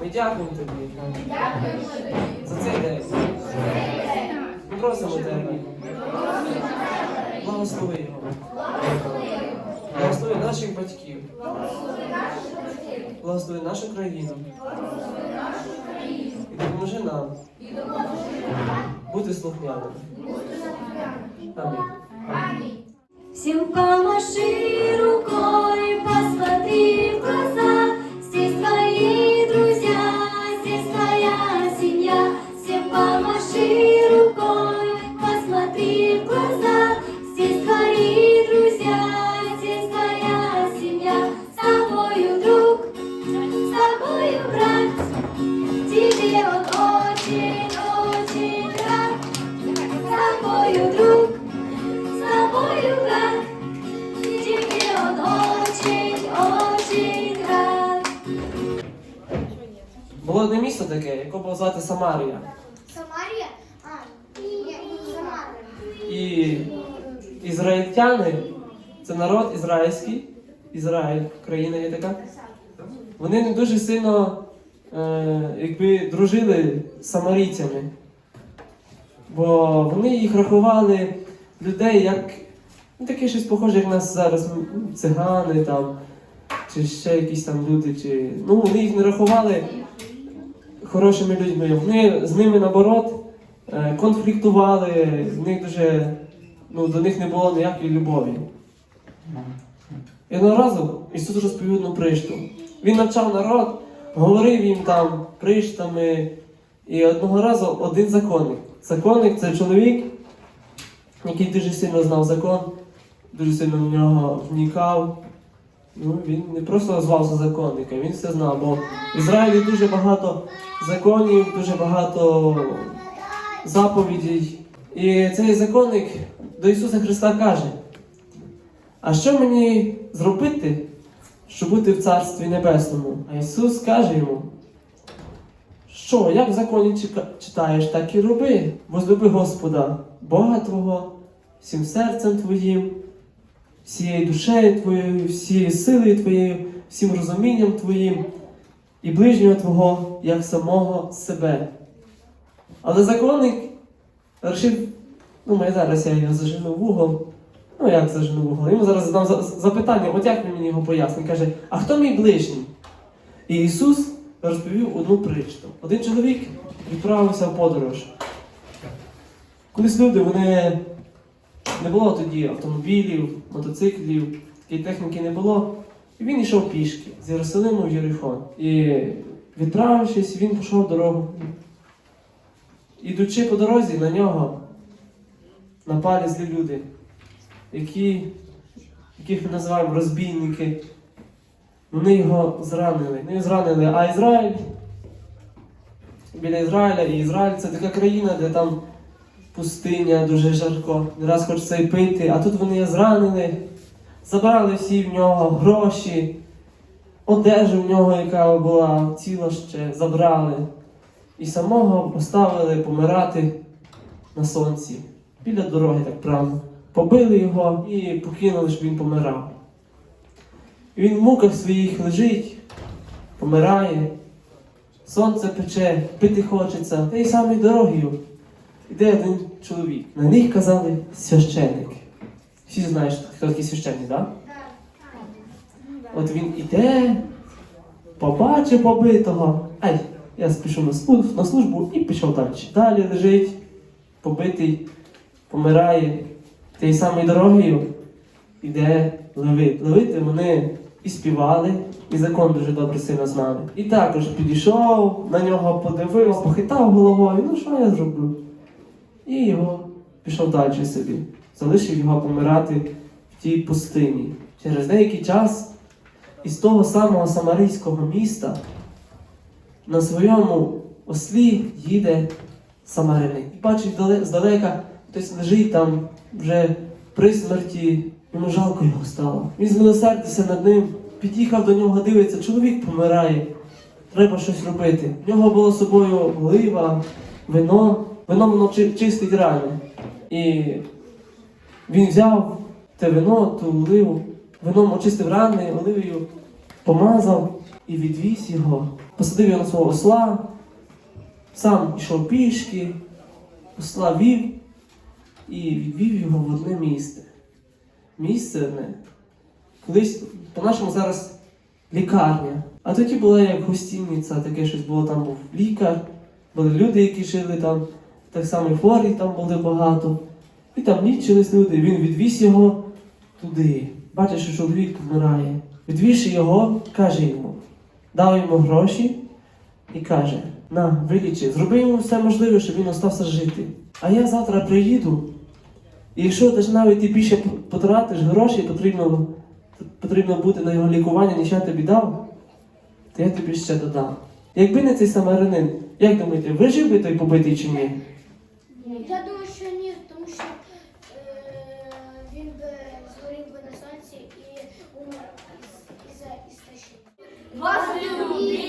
Ми дякуємо тобі за цей день. Ми просимо тебе. Благослови його. Благослови наших батьків. Благослови нашу країну. І допоможи нам бути слухняними. Амінь. Всем помаши звати Самарія. Самарія? А, ні, Самара. І ізраїльтяни це народ ізраїльський, Ізраїль, країна є така. Вони не дуже сильно е, якби, дружили з самарійцями. Бо вони їх рахували людей як ну, таке щось похоже, як нас зараз ну, цигани там, чи ще якісь там люди, чи. Ну, вони їх не рахували хорошими людьми. Вони з ними наоборот е, конфліктували, з них дуже, ну, до них не було ніякої любові. І одного разу Ісус розповів одну пришту. Він навчав народ, говорив їм там приштами. І одного разу один законник. Законник це чоловік, який дуже сильно знав закон, дуже сильно в нього вникав. Ну, він не просто звався законником, він все знав, бо в Ізраїлі дуже багато законів, дуже багато заповідей. І цей законник до Ісуса Христа каже: А що мені зробити, щоб бути в Царстві Небесному? А Ісус каже йому, що, як в законі читаєш, так і роби. Возлюби Господа, Бога Твого, всім серцем Твоїм, всією душею Твоєю, всією силою Твоєю, всім розумінням Твоїм і ближнього Твого, як самого себе. Але законник вирішив, ну, ми зараз я його зажену в. Ну, як зажену в угол? Йому зараз задам запитання, от як він мені його пояснить? Каже, а хто мій ближній? І Ісус розповів одну притчу. Один чоловік відправився в подорож. Колись люди, вони не було тоді автомобілів, мотоциклів, такої техніки не було. І він йшов пішки з Єрусалиму в Єрихон. І відправившись, він пішов дорогу. Ідучи по дорозі, на нього напали злі люди, які, яких ми називаємо розбійники. Вони його зранили. Його зранили, а Ізраїль біля Ізраїля, і Ізраїль це така країна, де там пустиня, дуже жарко. Не раз хочеться і пити, а тут вони зранили, забрали всі в нього гроші, одежу в нього, яка була ціла ще, забрали. І самого поставили помирати на сонці, біля дороги, так правильно. Побили його і покинули, щоб він помирав. І він в муках своїх лежить, помирає, сонце пече, пити хочеться. Та й самою дорогою йде один чоловік. На них казали священник. Всі знають, хто такий священник, так? От він іде, побачив побитого. Ай, я спішу на службу, на службу і пішов далі. Далі лежить, побитий, помирає. Тією самою дорогою іде левит. Левити вони і співали, і закон дуже добре сильно знали. І також підійшов, на нього подивився, похитав головою, ну що я зроблю? І його пішов далі собі. Залишив його помирати в тій пустині. Через деякий час із того самого самарійського міста на своєму ослі їде самарянин. І бачить здалека, хтось лежить там вже при смерті, йому жалко його стало. Він змилосердився над ним, під'їхав до нього, дивиться, чоловік помирає, треба щось робити. В нього було з собою олива, вино, вино воно чистить рани. І він взяв те вино, ту оливу, вином очистив рани, оливою помазав і відвіз його, посадив його на свого осла, сам йшов пішки, осла вів і відвів його в одне місце. Місце одне. Колись по-нашому зараз лікарня. А тоді була як гостиниця, таке щось було, там був лікар, були люди, які жили там, так само хворі там були багато. І там лічились люди, він відвіз його туди. Бачить, що чоловік вмирає. Відвівши його, каже йому, дав йому гроші і каже: на, вилічи, зроби йому все можливе, щоб він остався жити. А я завтра приїду, і якщо ти ж навіть ти більше потратиш гроші, потрібно, потрібно бути на його лікування, ніж я тобі дав, то я тобі ще додам. Якби не цей самарянин, як думаєте, вижив би той побитий чи ні? Я думаю, що ні, тому що е, він би згорів би на сонці і умер із- істощення. Вас любить,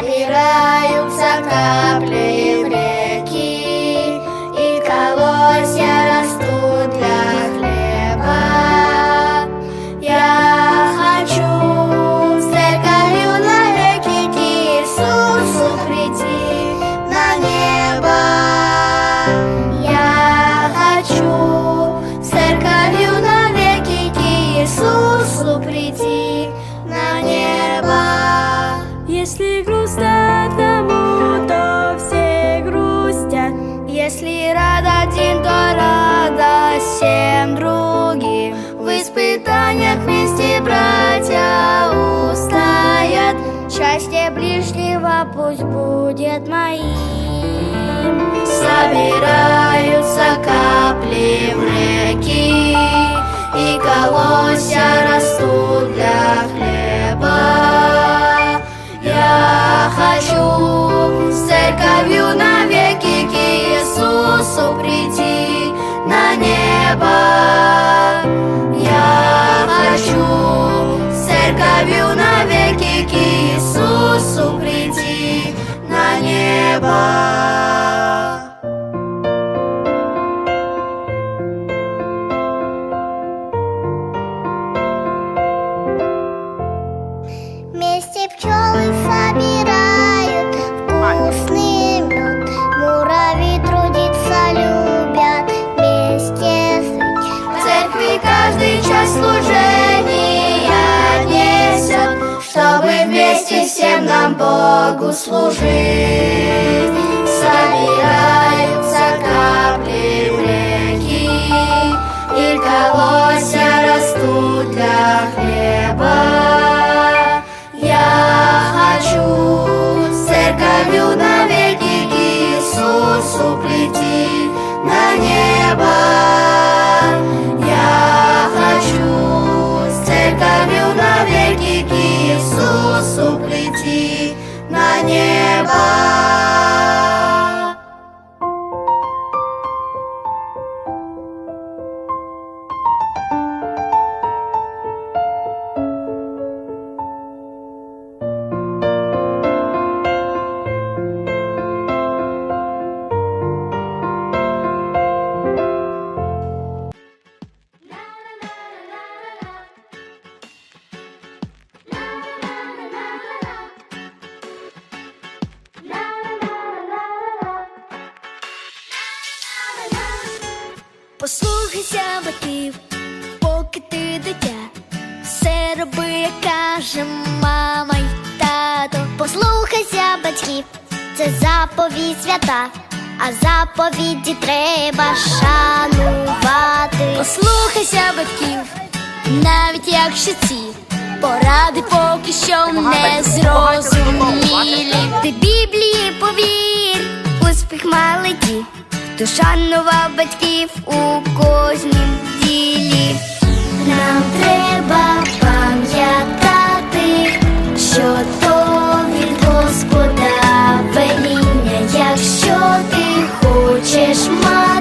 Собираются пусть будет моим. Собираются капли в реки, и колосья растут для хлеба. Я хочу с церковью навеки к Иисусу прийти Богу служить. Собираются капли в реки, и колосья растут для хлеба. Послухайся батьків, поки ти дитя, все роби, як каже мама й тато. Послухайся батьків, це заповідь свята. а заповіді треба шанувати. Послухайся батьків, навіть якщо ці поради поки що не зрозумілі. Ти Біблії повір, успіх малиті, хто шанував батьків у кожнім ділі. Нам треба пам'ятати, що то від Господа веління, якщо ти хочеш мати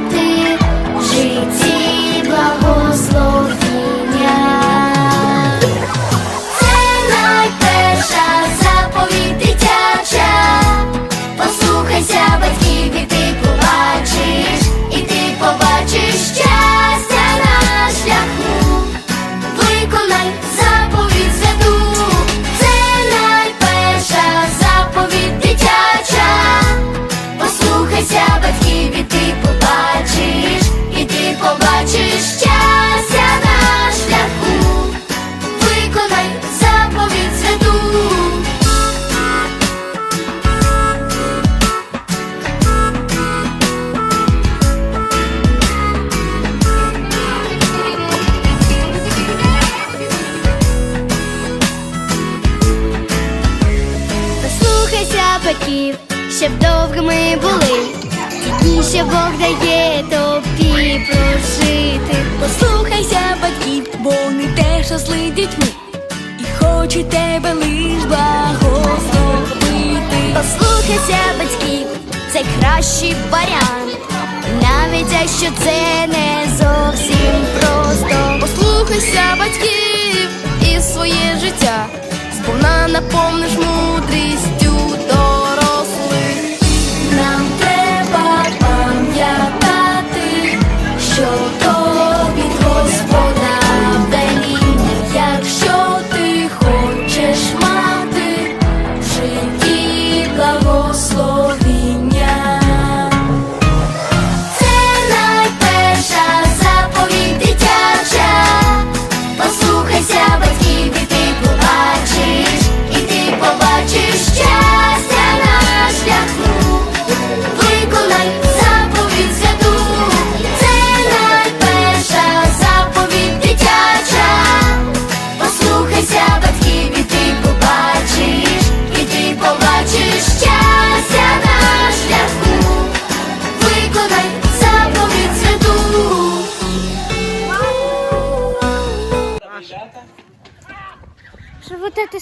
Батьків, щоб довгими були. Дні, що Бог дає тобі прожити. Послухайся батьків, бо вони теж росли дітьми і хочуть тебе лиш благословити. Послухайся батьків, це кращий варіант, навіть якщо це не зовсім просто. Послухайся батьків і своє життя, сповна наповниш мудрістю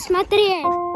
смотреть?